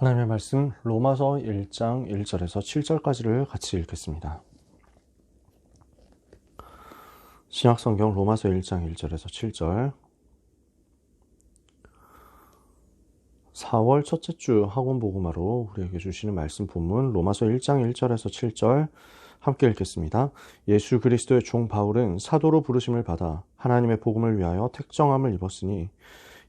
하나님의 말씀 로마서 1장 1절에서 7절까지를 같이 읽겠습니다. 신약성경 로마서 1장 1절에서 7절 4월 첫째 주 학원 보고마로 우리에게 주시는 말씀 본문 로마서 1장 1절에서 7절 함께 읽겠습니다. 예수 그리스도의 종 바울은 사도로 부르심을 받아 하나님의 복음을 위하여 택정함을 입었으니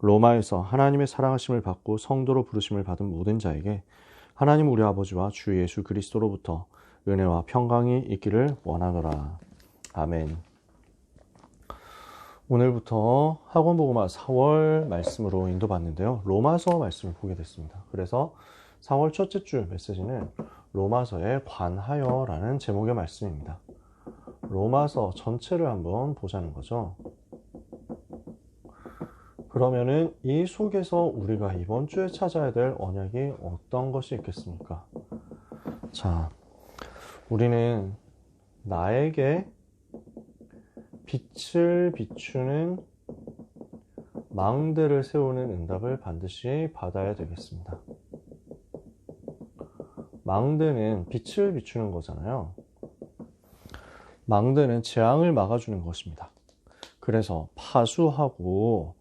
로마에서 하나님의 사랑하심을 받고 성도로 부르심을 받은 모든 자에게 하나님 우리 아버지와 주 예수 그리스도로부터 은혜와 평강이 있기를 원하노라. 아멘. 오늘부터 학원 보고마 4월 말씀으로 인도받는데요. 로마서 말씀을 보게 됐습니다. 그래서 4월 첫째 주 메시지는 로마서에 관하여라는 제목의 말씀입니다. 로마서 전체를 한번 보자는 거죠. 그러면은 이 속에서 우리가 이번 주에 찾아야 될 언약이 어떤 것이 있겠습니까? 자, 우리는 나에게 빛을 비추는 망대를 세우는 응답을 반드시 받아야 되겠습니다. 망대는 빛을 비추는 거잖아요. 망대는 재앙을 막아주는 것입니다. 그래서 파수하고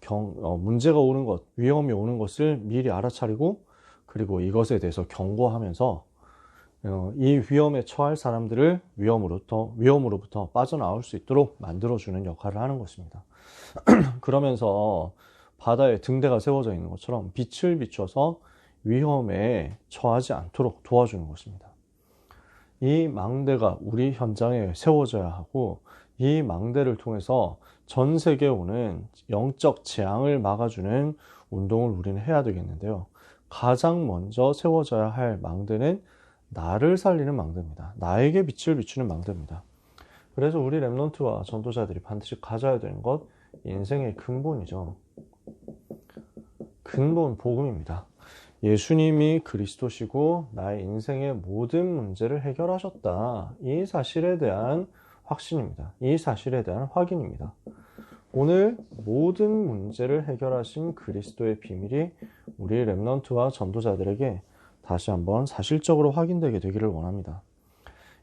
경, 어, 문제가 오는 것, 위험이 오는 것을 미리 알아차리고 그리고 이것에 대해서 경고하면서 어, 이 위험에 처할 사람들을 위험으로부터, 위험으로부터 빠져나올 수 있도록 만들어주는 역할을 하는 것입니다. 그러면서 바다에 등대가 세워져 있는 것처럼 빛을 비춰서 위험에 처하지 않도록 도와주는 것입니다. 이 망대가 우리 현장에 세워져야 하고 이 망대를 통해서 전 세계에 오는 영적 재앙을 막아주는 운동을 우리는 해야 되겠는데요. 가장 먼저 세워져야 할 망대는 나를 살리는 망대입니다. 나에게 빛을 비추는 망대입니다. 그래서 우리 랩런트와 전도자들이 반드시 가져야 되는 것, 인생의 근본이죠. 근본 복음입니다. 예수님이 그리스도시고 나의 인생의 모든 문제를 해결하셨다. 이 사실에 대한 확신입니다. 이 사실에 대한 확인입니다. 오늘 모든 문제를 해결하신 그리스도의 비밀이 우리 랩넌트와 전도자들에게 다시 한번 사실적으로 확인되게 되기를 원합니다.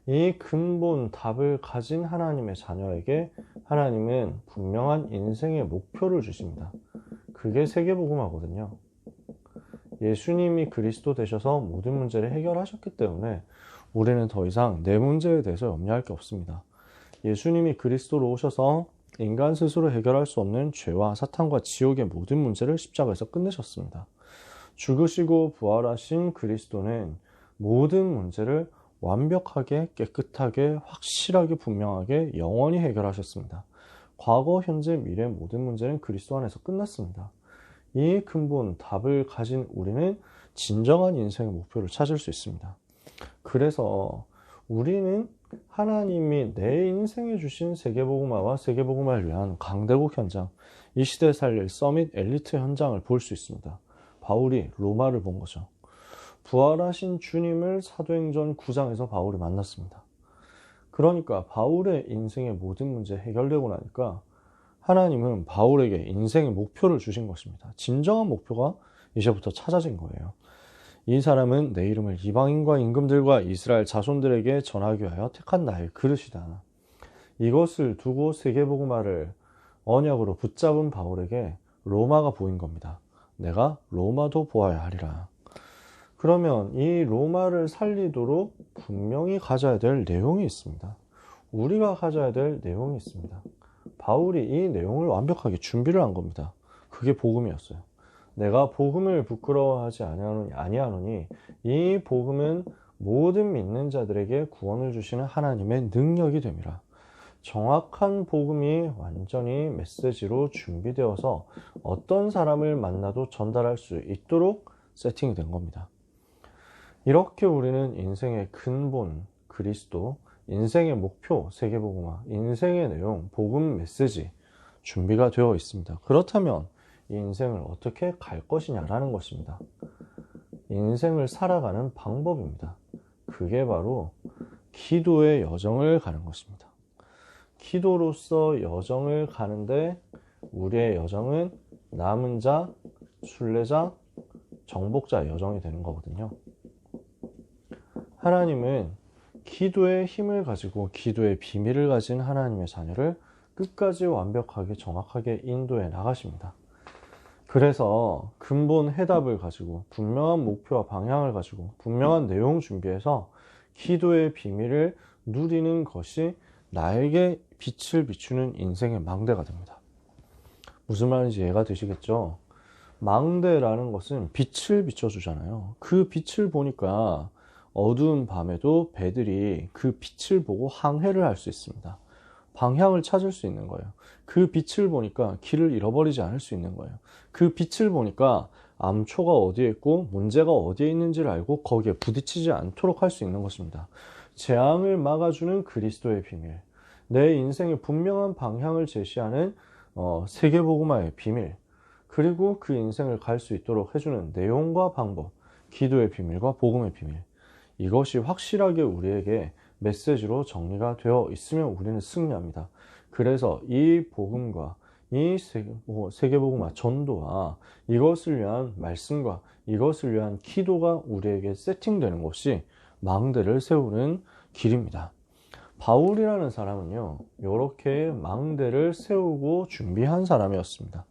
이 근본 답을 가진 하나님의 자녀에게 하나님은 분명한 인생의 목표를 주십니다. 그게 세계복음하거든요. 예수님이 그리스도 되셔서 모든 문제를 해결하셨기 때문에 우리는 더 이상 내 문제에 대해서 염려할 게 없습니다. 예수님이 그리스도로 오셔서 인간 스스로 해결할 수 없는 죄와 사탄과 지옥의 모든 문제를 십자가에서 끝내셨습니다. 죽으시고 부활하신 그리스도는 모든 문제를 완벽하게 깨끗하게 확실하게 분명하게 영원히 해결하셨습니다. 과거, 현재, 미래 모든 문제는 그리스도 안에서 끝났습니다. 이 근본 답을 가진 우리는 진정한 인생의 목표를 찾을 수 있습니다. 그래서 우리는 하나님이 내 인생에 주신 세계복음화와 세계복음화를 위한 강대국 현장, 이 시대에 살릴 서밋 엘리트 현장을 볼 수 있습니다. 바울이 로마를 본 거죠. 부활하신 주님을 사도행전 9장에서 바울이 만났습니다. 그러니까 바울의 인생의 모든 문제 해결되고 나니까 하나님은 바울에게 인생의 목표를 주신 것입니다. 진정한 목표가 이제부터 찾아진 거예요. 이 사람은 내 이름을 이방인과 임금들과 이스라엘 자손들에게 전하기 위하여 택한 나의 그릇이다. 이것을 두고 세계복음화를 언약으로 붙잡은 바울에게 로마가 보인 겁니다. 내가 로마도 보아야 하리라. 그러면 이 로마를 살리도록 분명히 가져야 될 내용이 있습니다. 우리가 가져야 될 내용이 있습니다. 바울이 이 내용을 완벽하게 준비를 한 겁니다. 그게 복음이었어요. 내가 복음을 부끄러워하지 아니하노니 이 복음은 모든 믿는 자들에게 구원을 주시는 하나님의 능력이 됨이라. 정확한 복음이 완전히 메시지로 준비되어서 어떤 사람을 만나도 전달할 수 있도록 세팅이 된 겁니다. 이렇게 우리는 인생의 근본, 그리스도, 인생의 목표, 세계복음화, 인생의 내용, 복음 메시지 준비가 되어 있습니다. 그렇다면 이 인생을 어떻게 갈 것이냐라는 것입니다. 인생을 살아가는 방법입니다. 그게 바로 기도의 여정을 가는 것입니다. 기도로서 여정을 가는데 우리의 여정은 남은 자, 순례자, 정복자 여정이 되는 거거든요. 하나님은 기도의 힘을 가지고 기도의 비밀을 가진 하나님의 자녀를 끝까지 완벽하게 정확하게 인도해 나가십니다. 그래서 근본 해답을 가지고 분명한 목표와 방향을 가지고 분명한 내용 준비해서 기도의 비밀을 누리는 것이 나에게 빛을 비추는 인생의 망대가 됩니다. 무슨 말인지 이해가 되시겠죠? 망대라는 것은 빛을 비춰주잖아요. 그 빛을 보니까 어두운 밤에도 배들이 그 빛을 보고 항해를 할 수 있습니다. 방향을 찾을 수 있는 거예요. 그 빛을 보니까 길을 잃어버리지 않을 수 있는 거예요. 그 빛을 보니까 암초가 어디에 있고 문제가 어디에 있는지를 알고 거기에 부딪히지 않도록 할 수 있는 것입니다. 재앙을 막아주는 그리스도의 비밀, 내 인생의 분명한 방향을 제시하는 어, 세계복음화의 비밀, 그리고 그 인생을 갈 수 있도록 해주는 내용과 방법, 기도의 비밀과 복음의 비밀. 이것이 확실하게 우리에게 메시지로 정리가 되어 있으면 우리는 승리합니다. 그래서 이 복음과 이뭐 세계복음화 전도와 이것을 위한 말씀과 이것을 위한 기도가 우리에게 세팅되는 것이 망대를 세우는 길입니다. 바울이라는 사람은요, 이렇게 망대를 세우고 준비한 사람이었습니다.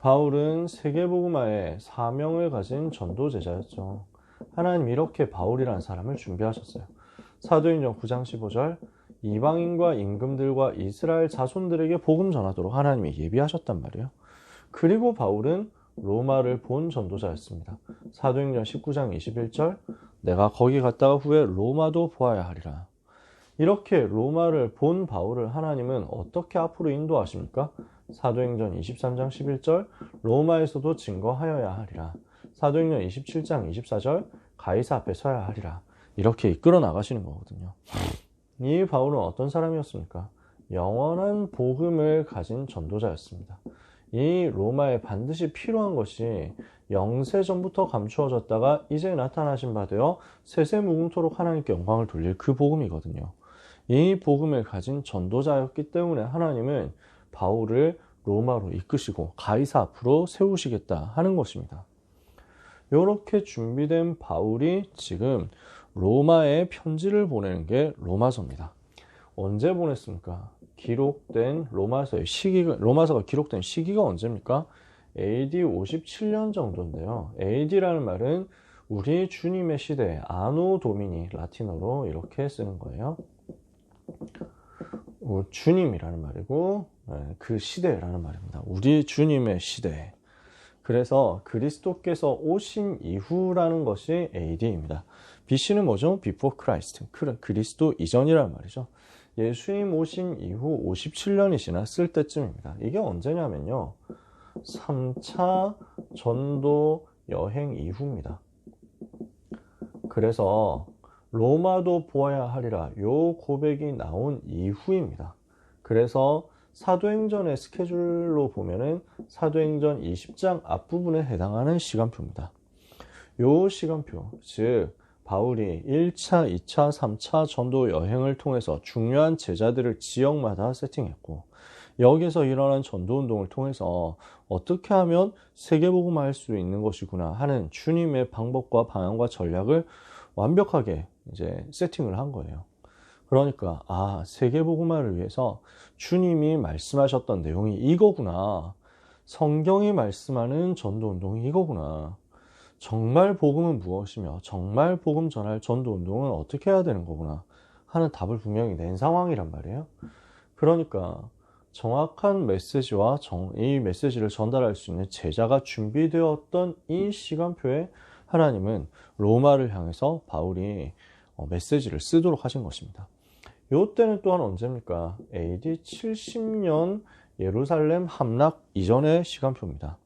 바울은 세계복음화의 사명을 가진 전도제자였죠. 하나님 이렇게 바울이라는 사람을 준비하셨어요. 사도행전 9장 15절 이방인과 임금들과 이스라엘 자손들에게 복음 전하도록 하나님이 예비하셨단 말이에요. 그리고 바울은 로마를 본 전도자였습니다. 사도행전 19장 21절 내가 거기 갔다가 후에 로마도 보아야 하리라. 이렇게 로마를 본 바울을 하나님은 어떻게 앞으로 인도하십니까? 사도행전 23장 11절 로마에서도 증거하여야 하리라. 사도행전 27장 24절 가이사 앞에 서야 하리라. 이렇게 이끌어 나가시는 거거든요. 이 바울은 어떤 사람이었습니까? 영원한 복음을 가진 전도자였습니다. 이 로마에 반드시 필요한 것이 영세 전부터 감추어졌다가 이제 나타나신 바 되어 세세무궁토록 하나님께 영광을 돌릴 그 복음이거든요. 이 복음을 가진 전도자였기 때문에 하나님은 바울을 로마로 이끄시고 가이사 앞으로 세우시겠다 하는 것입니다. 이렇게 준비된 바울이 지금 로마에 편지를 보내는 게 로마서입니다. 언제 보냈습니까? 기록된 로마서의 시기가 로마서가 기록된 시기가 언제입니까? AD 57년 정도인데요. AD라는 말은 우리 주님의 시대 아노 도미니 라틴어로 이렇게 쓰는 거예요. 어, 주님이라는 말이고 네, 그 시대라는 말입니다. 우리 주님의 시대. 그래서 그리스도께서 오신 이후라는 것이 AD입니다. BC는 뭐죠? Before Christ. 그리스도 이전이란 말이죠. 예수님 오신 이후 57년이 지났을 때쯤입니다. 이게 언제냐면요. 3차 전도 여행 이후입니다. 그래서 로마도 보아야 하리라 요 고백이 나온 이후입니다. 그래서 사도행전의 스케줄로 보면은 사도행전 20장 앞부분에 해당하는 시간표입니다. 요 시간표, 즉 바울이 1차, 2차, 3차 전도 여행을 통해서 중요한 제자들을 지역마다 세팅했고 여기서 일어난 전도 운동을 통해서 어떻게 하면 세계복음화 할 수 있는 것이구나 하는 주님의 방법과 방향과 전략을 완벽하게 이제 세팅을 한 거예요. 그러니까 아 세계복음화를 위해서 주님이 말씀하셨던 내용이 이거구나. 성경이 말씀하는 전도 운동이 이거구나. 정말 복음은 무엇이며 정말 복음 전할 전도 운동은 어떻게 해야 되는 거구나 하는 답을 분명히 낸 상황이란 말이에요. 그러니까 정확한 메시지와 정, 이 메시지를 전달할 수 있는 제자가 준비되었던 이 시간표에 하나님은 로마를 향해서 바울이 어, 메시지를 쓰도록 하신 것입니다. 이때는 또한 언제입니까? AD 70년 예루살렘 함락 이전의 시간표입니다.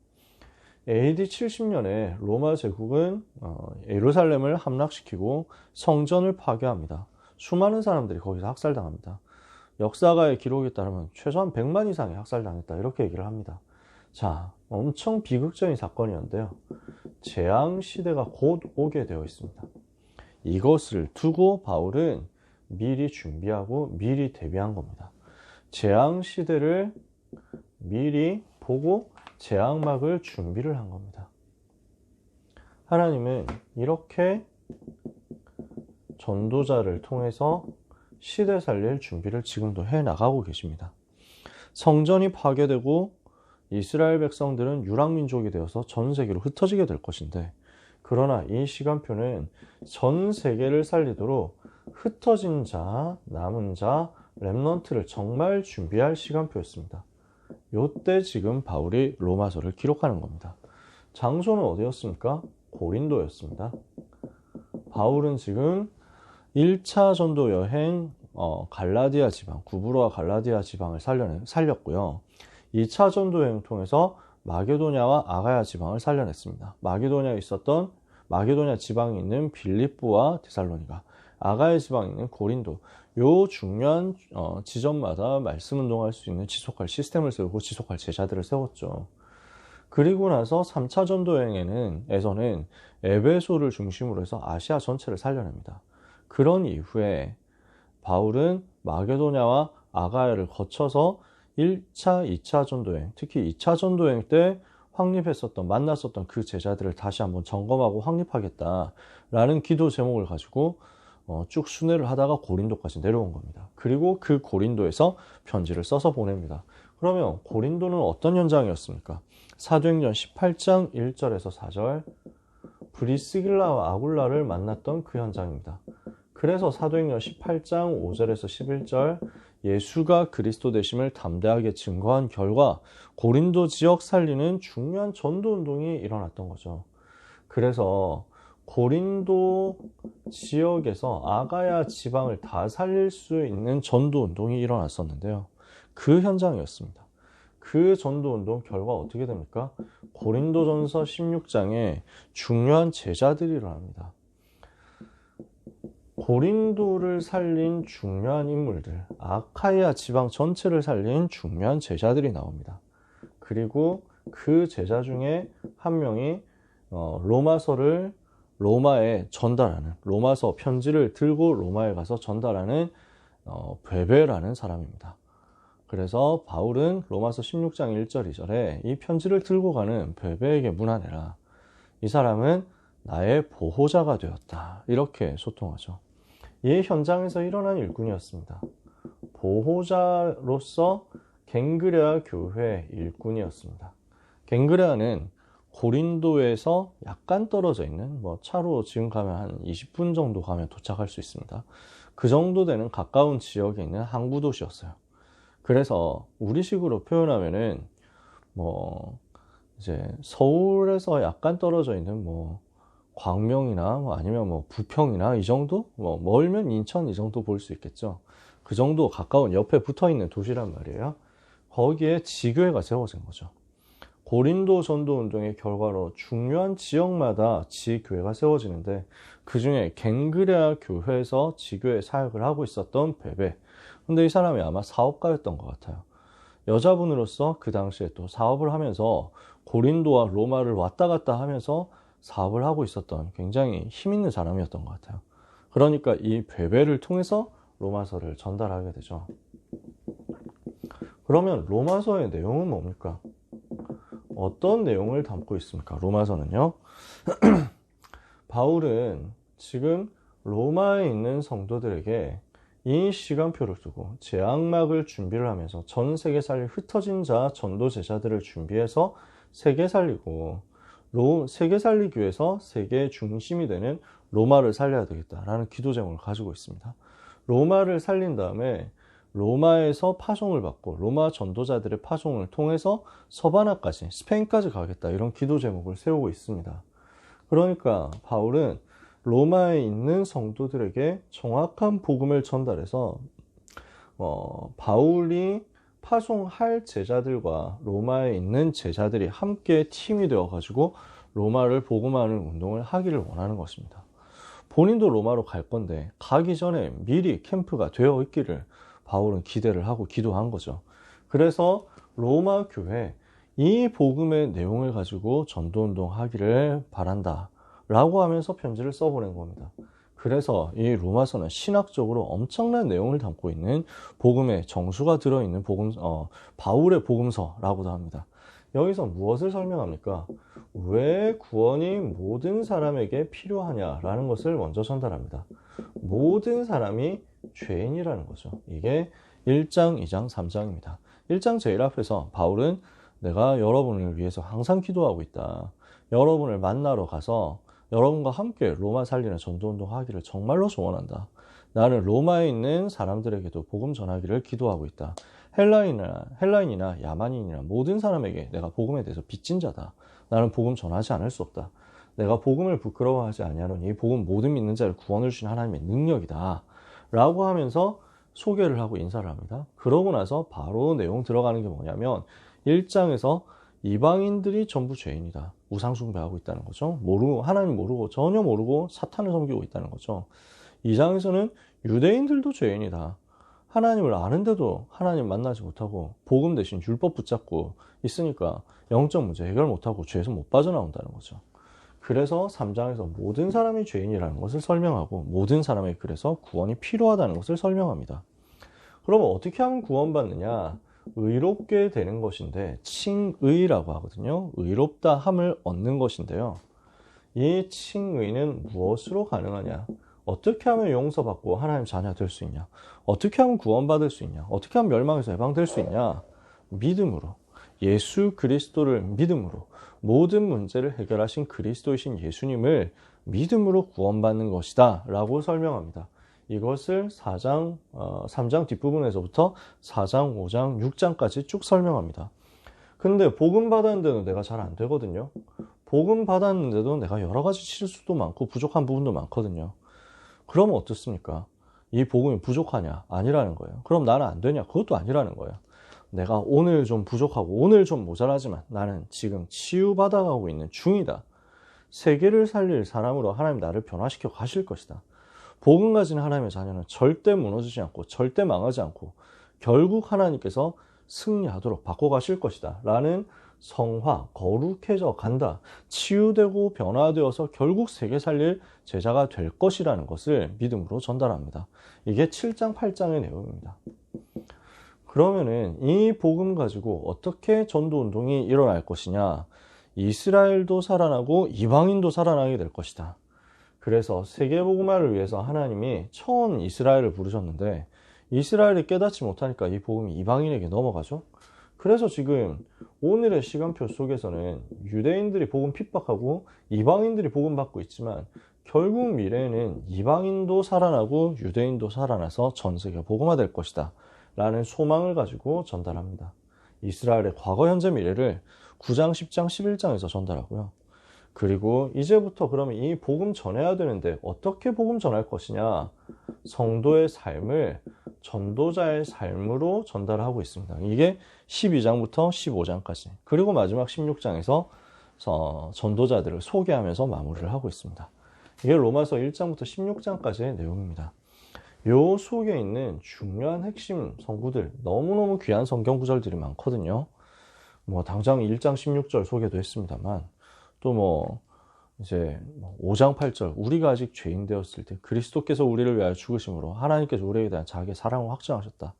AD 70년에 로마 제국은 어, 예루살렘을 함락시키고 성전을 파괴합니다. 수많은 사람들이 거기서 학살당합니다. 역사가의 기록에 따르면 최소한 100만 이상이 학살당했다 이렇게 얘기를 합니다. 자, 엄청 비극적인 사건이었는데요. 재앙 시대가 곧 오게 되어 있습니다. 이것을 두고 바울은 미리 준비하고 미리 대비한 겁니다. 재앙 시대를 미리 보고 재앙막을 준비를 한 겁니다. 하나님은 이렇게 전도자를 통해서 시대 살릴 준비를 지금도 해 나가고 계십니다. 성전이 파괴되고 이스라엘 백성들은 유랑민족이 되어서 전 세계로 흩어지게 될 것인데 그러나 이 시간표는 전 세계를 살리도록 흩어진 자, 남은 자, 랩넌트를 정말 준비할 시간표였습니다. 요때 지금 바울이 로마서를 기록하는 겁니다. 장소는 어디였습니까? 고린도였습니다. 바울은 지금 1차 전도 여행 어, 갈라디아 지방, 구브로와 갈라디아 지방을 살려, 살렸고요. 2차 전도 여행 통해서 마게도냐와 아가야 지방을 살려냈습니다. 마게도냐에 있었던 마게도냐 지방에 있는 빌립보와 데살로니가, 아가야 지방에 있는 고린도, 요 중요한 어, 지점마다 말씀 운동할 수 있는 지속할 시스템을 세우고 지속할 제자들을 세웠죠. 그리고 나서 3차 전도 여행에는 에서는 에베소를 중심으로 해서 아시아 전체를 살려냅니다. 그런 이후에 바울은 마게도냐와 아가야를 거쳐서 1차, 2차 전도여행, 특히 2차 전도여행 때 확립했었던, 만났었던 그 제자들을 다시 한번 점검하고 확립하겠다라는 기도 제목을 가지고 어, 쭉 순회를 하다가 고린도까지 내려온 겁니다. 그리고 그 고린도에서 편지를 써서 보냅니다. 그러면 고린도는 어떤 현장이었습니까? 사도행전 18장 1절에서 4절 브리스길라와 아굴라를 만났던 그 현장입니다. 그래서 사도행전 18장 5절에서 11절 예수가 그리스도 되심을 담대하게 증거한 결과 고린도 지역 살리는 중요한 전도 운동이 일어났던 거죠. 그래서 고린도 지역에서 아가야 지방을 다 살릴 수 있는 전도 운동이 일어났었는데요. 그 현장이었습니다. 그 전도 운동 결과 어떻게 됩니까? 고린도전서 16장에 중요한 제자들이 일어납니다. 고린도를 살린 중요한 인물들, 아카이아 지방 전체를 살린 중요한 제자들이 나옵니다. 그리고 그 제자 중에 한 명이 어, 로마서를 로마에 전달하는 로마서 편지를 들고 로마에 가서 전달하는 어, 베베라는 사람입니다. 그래서 바울은 로마서 16장 1절 2절에 이 편지를 들고 가는 베베에게 문안해라. 이 사람은 나의 보호자가 되었다. 이렇게 소통하죠. 이 현장에서 일어난 일꾼이었습니다. 보호자로서 갱그레아 교회 일꾼이었습니다. 갱그레아는 고린도에서 약간 떨어져 있는 뭐 차로 지금 가면 한 20분 정도 가면 도착할 수 있습니다. 그 정도 되는 가까운 지역에 있는 항구 도시였어요. 그래서 우리식으로 표현하면은 뭐 이제 서울에서 약간 떨어져 있는 뭐 광명이나 뭐 아니면 뭐 부평이나 이 정도 뭐 멀면 인천 이 정도 볼 수 있겠죠. 그 정도 가까운 옆에 붙어 있는 도시란 말이에요. 거기에 지교회가 세워진 거죠. 고린도 전도 운동의 결과로 중요한 지역마다 지교회가 세워지는데 그 중에 갱그레아 교회에서 지교회 사역을 하고 있었던 베베. 근데 이 사람이 아마 사업가였던 것 같아요. 여자분으로서 그 당시에 또 사업을 하면서 고린도와 로마를 왔다 갔다 하면서 사업을 하고 있었던 굉장히 힘 있는 사람이었던 것 같아요. 그러니까 이 베베를 통해서 로마서를 전달하게 되죠. 그러면 로마서의 내용은 뭡니까? 어떤 내용을 담고 있습니까? 로마서는요. 바울은 지금 로마에 있는 성도들에게 이 시간표를 두고 재앙막을 준비를 하면서 전 세계 살릴 흩어진 자 전도 제자들을 준비해서 세계 살리고 로, 세계 살리기 위해서 세계 중심이 되는 로마를 살려야 되겠다라는 기도 제목을 가지고 있습니다. 로마를 살린 다음에 로마에서 파송을 받고 로마 전도자들의 파송을 통해서 서바나까지 스페인까지 가겠다 이런 기도 제목을 세우고 있습니다. 그러니까 바울은 로마에 있는 성도들에게 정확한 복음을 전달해서 어, 바울이 파송할 제자들과 로마에 있는 제자들이 함께 팀이 되어 가지고 로마를 복음하는 운동을 하기를 원하는 것입니다. 본인도 로마로 갈 건데 가기 전에 미리 캠프가 되어 있기를 바울은 기대를 하고 기도한 거죠. 그래서 로마 교회 이 복음의 내용을 가지고 전도 운동 하기를 바란다. 라고 하면서 편지를 써보낸 겁니다. 그래서 이 로마서는 신학적으로 엄청난 내용을 담고 있는 복음의 정수가 들어있는 복음, 어, 바울의 복음서라고도 합니다. 여기서 무엇을 설명합니까? 왜 구원이 모든 사람에게 필요하냐라는 것을 먼저 전달합니다. 모든 사람이 죄인이라는 거죠. 이게 1장, 2장, 3장입니다. 1장 제일 앞에서 바울은 내가 여러분을 위해서 항상 기도하고 있다. 여러분을 만나러 가서 여러분과 함께 로마 살리는 전도운동 하기를 정말로 소원한다. 나는 로마에 있는 사람들에게도 복음 전하기를 기도하고 있다. 헬라인이나, 헬라인이나 야만인이나 모든 사람에게 내가 복음에 대해서 빚진 자다. 나는 복음 전하지 않을 수 없다. 내가 복음을 부끄러워하지 아니하노니 복음 모든 믿는 자를 구원을 주신 하나님의 능력이다. 라고 하면서 소개를 하고 인사를 합니다. 그러고 나서 바로 내용 들어가는 게 뭐냐면 1장에서 이방인들이 전부 죄인이다. 우상숭배하고 있다는 거죠. 모르고, 하나님 모르고, 전혀 모르고 사탄을 섬기고 있다는 거죠. 2장에서는 유대인들도 죄인이다. 하나님을 아는데도 하나님 만나지 못하고 복음 대신 율법 붙잡고 있으니까 영적 문제 해결 못하고 죄에서 못 빠져나온다는 거죠. 그래서 3장에서 모든 사람이 죄인이라는 것을 설명하고 모든 사람에게 그래서 구원이 필요하다는 것을 설명합니다. 그러면 어떻게 하면 구원받느냐? 의롭게 되는 것인데 칭의라고 하거든요. 의롭다 함을 얻는 것인데요. 이 칭의는 무엇으로 가능하냐? 어떻게 하면 용서받고 하나님 자녀 될 수 있냐? 어떻게 하면 구원받을 수 있냐? 어떻게 하면 멸망에서 해방될 수 있냐? 믿음으로. 예수 그리스도를 믿음으로 모든 문제를 해결하신 그리스도이신 예수님을 믿음으로 구원받는 것이다 라고 설명합니다. 이것을 4장, 어, 3장 뒷부분에서부터 4장, 5장, 6장까지 쭉 설명합니다. 근데 복음 받았는데도 내가 잘 안 되거든요. 복음 받았는데도 내가 여러 가지 실수도 많고 부족한 부분도 많거든요. 그러면 어떻습니까? 이 복음이 부족하냐? 아니라는 거예요. 그럼 나는 안 되냐? 그것도 아니라는 거예요. 내가 오늘 좀 부족하고 오늘 좀 모자라지만 나는 지금 치유받아가고 있는 중이다. 세계를 살릴 사람으로 하나님 나를 변화시켜 가실 것이다. 복음 가진 하나님의 자녀는 절대 무너지지 않고 절대 망하지 않고 결국 하나님께서 승리하도록 바꿔 가실 것이다. 라는 성화, 거룩해져 간다. 치유되고 변화되어서 결국 세계 살릴 제자가 될 것이라는 것을 믿음으로 전달합니다. 이게 7장, 8장의 내용입니다. 그러면은 이 복음 가지고 어떻게 전도 운동이 일어날 것이냐? 이스라엘도 살아나고 이방인도 살아나게 될 것이다. 그래서 세계 복음화를 위해서 하나님이 처음 이스라엘을 부르셨는데 이스라엘이 깨닫지 못하니까 이 복음이 이방인에게 넘어가죠. 그래서 지금 오늘의 시간표 속에서는 유대인들이 복음 핍박하고 이방인들이 복음 받고 있지만 결국 미래에는 이방인도 살아나고 유대인도 살아나서 전 세계가 복음화될 것이다. 라는 소망을 가지고 전달합니다. 이스라엘의 과거, 현재, 미래를 9장, 10장, 11장에서 전달하고요. 그리고 이제부터 그러면 이 복음 전해야 되는데 어떻게 복음 전할 것이냐? 성도의 삶을 전도자의 삶으로 전달하고 있습니다. 이게 12장부터 15장까지. 그리고 마지막 16장에서 전도자들을 소개하면서 마무리를 하고 있습니다. 이게 로마서 1장부터 16장까지의 내용입니다. 요 속에 있는 중요한 핵심 성구들, 너무너무 귀한 성경 구절들이 많거든요. 뭐, 당장 1장 16절 소개도 했습니다만, 또 뭐 이제 5장 뭐 8절 우리가 아직 죄인 되었을 때 그리스도께서 우리를 위하여 죽으심으로 하나님께서 우리에 대한 자기의 사랑을 확증하셨다.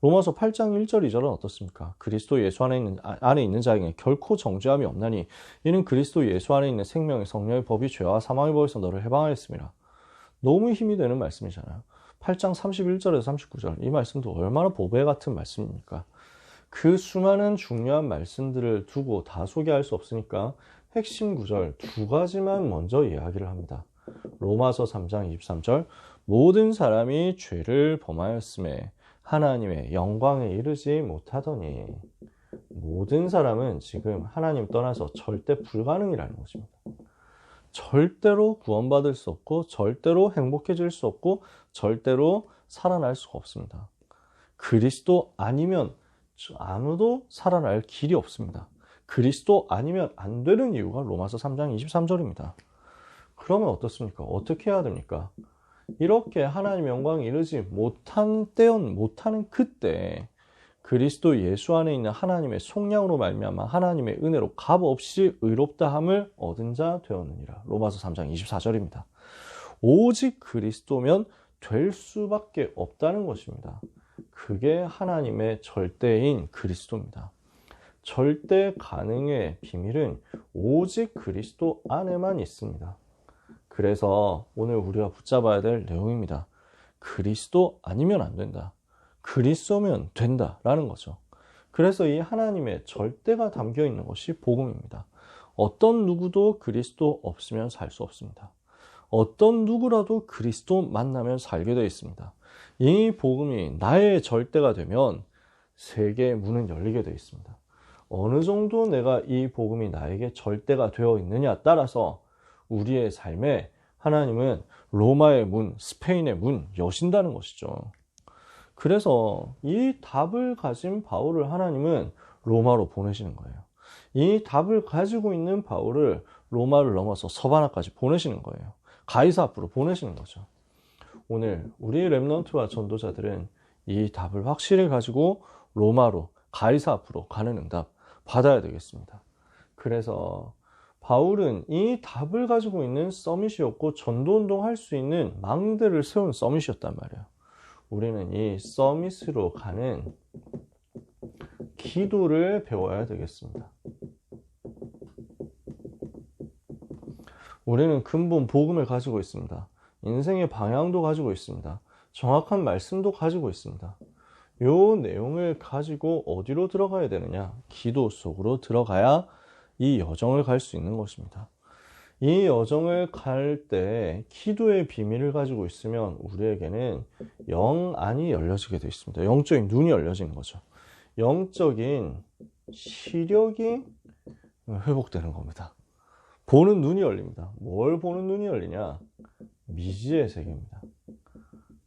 로마서 8장 1절 2절은 어떻습니까? 그리스도 예수 안에 있는, 아, 안에 있는 자에게 결코 정죄함이 없나니 이는 그리스도 예수 안에 있는 생명의 성령의 법이 죄와 사망의 법에서 너를 해방하였습니다. 너무 힘이 되는 말씀이잖아요. 8장 31절에서 39절 이 말씀도 얼마나 보배 같은 말씀입니까? 그 수많은 중요한 말씀들을 두고 다 소개할 수 없으니까 핵심 구절 두 가지만 먼저 이야기를 합니다. 로마서 3장 23절 모든 사람이 죄를 범하였음에 하나님의 영광에 이르지 못하더니 모든 사람은 지금 하나님 떠나서 절대 불가능이라는 것입니다. 절대로 구원받을 수 없고 절대로 행복해질 수 없고 절대로 살아날 수가 없습니다. 그리스도 아니면 아무도 살아날 길이 없습니다. 그리스도 아니면 안 되는 이유가 로마서 3장 23절입니다. 그러면 어떻습니까? 어떻게 해야 됩니까? 이렇게 하나님 영광 이르지 못한 때연 못하는 그때 그리스도 예수 안에 있는 하나님의 속량으로 말미암아 하나님의 은혜로 값없이 의롭다함을 얻은 자 되었느니라. 로마서 3장 24절입니다. 오직 그리스도면 될 수밖에 없다는 것입니다. 그게 하나님의 절대인 그리스도입니다. 절대 가능의 비밀은 오직 그리스도 안에만 있습니다. 그래서 오늘 우리가 붙잡아야 될 내용입니다. 그리스도 아니면 안 된다. 그리스도면 된다라는 거죠. 그래서 이 하나님의 절대가 담겨 있는 것이 복음입니다. 어떤 누구도 그리스도 없으면 살 수 없습니다. 어떤 누구라도 그리스도 만나면 살게 되어 있습니다. 이 복음이 나의 절대가 되면 세계의 문은 열리게 되어 있습니다. 어느 정도 내가 이 복음이 나에게 절대가 되어 있느냐 따라서 우리의 삶에 하나님은 로마의 문, 스페인의 문 여신다는 것이죠. 그래서 이 답을 가진 바울을 하나님은 로마로 보내시는 거예요. 이 답을 가지고 있는 바울을 로마를 넘어서 서바나까지 보내시는 거예요. 가이사 앞으로 보내시는 거죠. 오늘 우리 랩런트와 전도자들은 이 답을 확실히 가지고 로마로 가이사 앞으로 가는 응답 받아야 되겠습니다. 그래서 바울은 이 답을 가지고 있는 서밋이었고 전도운동 할 수 있는 망대를 세운 서밋이었단 말이에요. 우리는 이 서밋으로 가는 기도를 배워야 되겠습니다. 우리는 근본 복음을 가지고 있습니다. 인생의 방향도 가지고 있습니다. 정확한 말씀도 가지고 있습니다. 요 내용을 가지고 어디로 들어가야 되느냐? 기도 속으로 들어가야 이 여정을 갈 수 있는 것입니다. 이 여정을 갈 때 기도의 비밀을 가지고 있으면 우리에게는 영 안이 열려지게 되어 있습니다. 영적인 눈이 열려지는 거죠. 영적인 시력이 회복되는 겁니다. 보는 눈이 열립니다. 뭘 보는 눈이 열리냐? 미지의 세계입니다.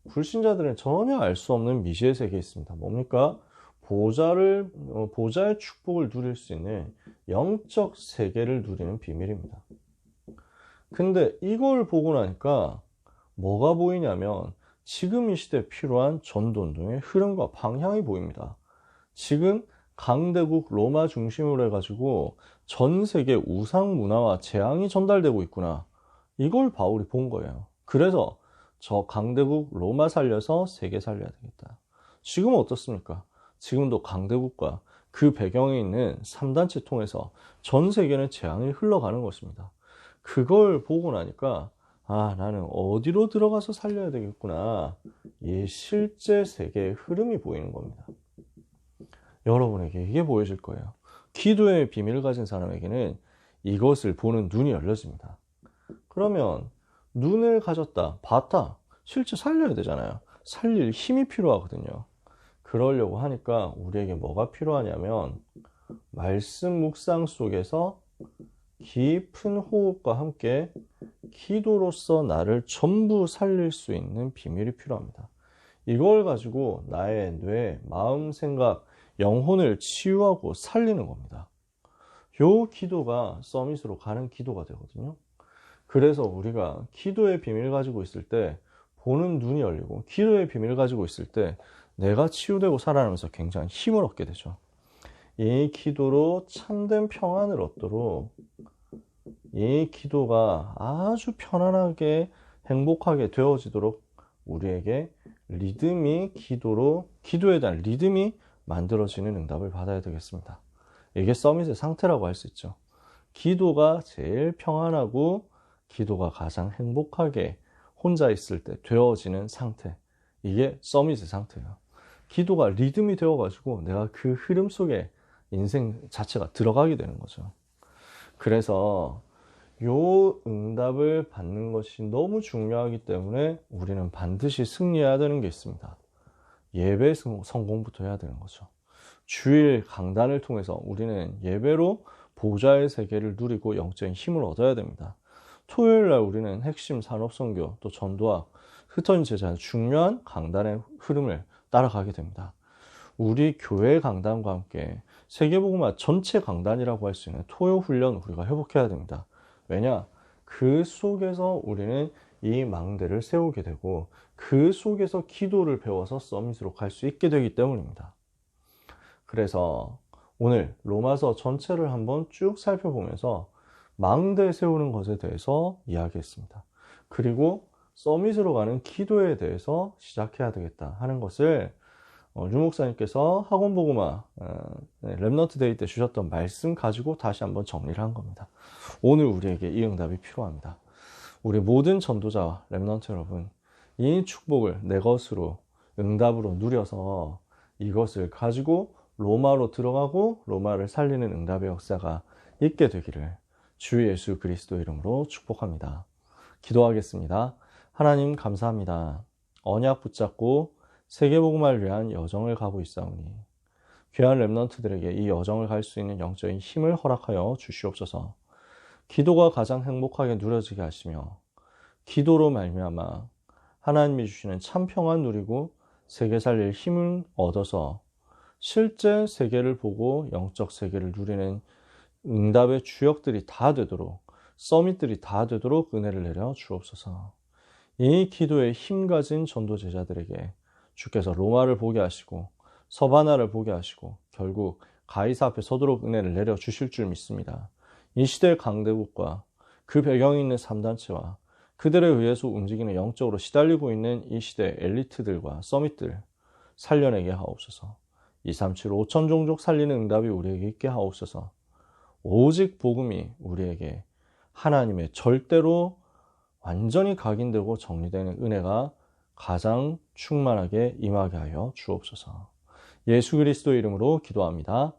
불신자들은 전혀 알 수 없는 미지의 세계에 있습니다. 뭡니까? 보좌를, 어, 보좌의 축복을 누릴 수 있는 영적 세계를 누리는 비밀입니다. 근데 이걸 보고 나니까 뭐가 보이냐면 지금 이 시대에 필요한 전도 운동의 흐름과 방향이 보입니다. 지금 강대국 로마 중심으로 해가지고 전 세계 우상 문화와 재앙이 전달되고 있구나. 이걸 바울이 본 거예요. 그래서 저 강대국 로마 살려서 세계 살려야 되겠다. 지금은 어떻습니까? 지금도 강대국과 그 배경에 있는 3단체 통해서 전 세계는 재앙이 흘러가는 것입니다. 그걸 보고 나니까 아 나는 어디로 들어가서 살려야 되겠구나 이 실제 세계의 흐름이 보이는 겁니다 여러분에게 이게 보여질 거예요 기도의 비밀을 가진 사람에게는 이것을 보는 눈이 열려집니다 그러면 눈을 가졌다 봤다 실제 살려야 되잖아요 살릴 힘이 필요하거든요 그러려고 하니까 우리에게 뭐가 필요하냐면 말씀 묵상 속에서 깊은 호흡과 함께 기도로서 나를 전부 살릴 수 있는 비밀이 필요합니다. 이걸 가지고 나의 뇌, 마음, 생각, 영혼을 치유하고 살리는 겁니다. 요 기도가 서밋으로 가는 기도가 되거든요. 그래서 우리가 기도의 비밀 가지고 있을 때 보는 눈이 열리고 기도의 비밀 가지고 있을 때 내가 치유되고 살아나면서 굉장히 힘을 얻게 되죠. 이 기도로 참된 평안을 얻도록 이 기도가 아주 편안하게 행복하게 되어지도록 우리에게 리듬이 기도로 기도에 대한 리듬이 만들어지는 응답을 받아야 되겠습니다. 이게 서밋의 상태라고 할 수 있죠. 기도가 제일 평안하고 기도가 가장 행복하게 혼자 있을 때 되어지는 상태. 이게 서밋의 상태예요. 기도가 리듬이 되어가지고 내가 그 흐름 속에 인생 자체가 들어가게 되는 거죠. 그래서 요 응답을 받는 것이 너무 중요하기 때문에 우리는 반드시 승리해야 되는 게 있습니다. 예배 성공부터 해야 되는 거죠. 주일 강단을 통해서 우리는 예배로 보좌의 세계를 누리고 영적인 힘을 얻어야 됩니다. 토요일 날 우리는 핵심 산업 선교 또 전도와 흩어진 제자 중요한 강단의 흐름을 따라가게 됩니다. 우리 교회 강단과 함께 세계복음화 전체 강단이라고 할 수 있는 토요 훈련 우리가 회복해야 됩니다. 왜냐? 그 속에서 우리는 이 망대를 세우게 되고 그 속에서 기도를 배워서 서밋으로 갈 수 있게 되기 때문입니다. 그래서 오늘 로마서 전체를 한번 쭉 살펴보면서 망대 세우는 것에 대해서 이야기했습니다. 그리고 서밋으로 가는 기도에 대해서 시작해야 되겠다 하는 것을 어, 유 목사님께서 학원 보고마 어, 네, 랩너트 데이 때 주셨던 말씀 가지고 다시 한번 정리를 한 겁니다. 오늘 우리에게 이 응답이 필요합니다. 우리 모든 전도자와 랩넌트 여러분, 이 축복을 내 것으로 응답으로 누려서 이것을 가지고 로마로 들어가고 로마를 살리는 응답의 역사가 있게 되기를 주 예수 그리스도 이름으로 축복합니다. 기도하겠습니다. 하나님 감사합니다. 언약 붙잡고 세계복음을 위한 여정을 가고 있사오니 귀한 랩런트들에게 이 여정을 갈 수 있는 영적인 힘을 허락하여 주시옵소서. 기도가 가장 행복하게 누려지게 하시며 기도로 말미암아 하나님이 주시는 참 평안 누리고 세계 살릴 힘을 얻어서 실제 세계를 보고 영적 세계를 누리는 응답의 주역들이 다 되도록 서밋들이 다 되도록 은혜를 내려 주옵소서. 이 기도에 힘 가진 전도 제자들에게 주께서 로마를 보게 하시고 서바나를 보게 하시고 결국 가이사 앞에 서도록 은혜를 내려 주실 줄 믿습니다. 이 시대의 강대국과 그 배경에 있는 3단체와 그들에 의해서 움직이는 영적으로 시달리고 있는 이 시대 엘리트들과 서밋들 살려내게 하옵소서. 237 5천 종족 살리는 응답이 우리에게 있게 하옵소서. 오직 복음이 우리에게 하나님의 절대로 완전히 각인되고 정리되는 은혜가 가장 충만하게 임하게 하여 주옵소서. 예수 그리스도 이름으로 기도합니다.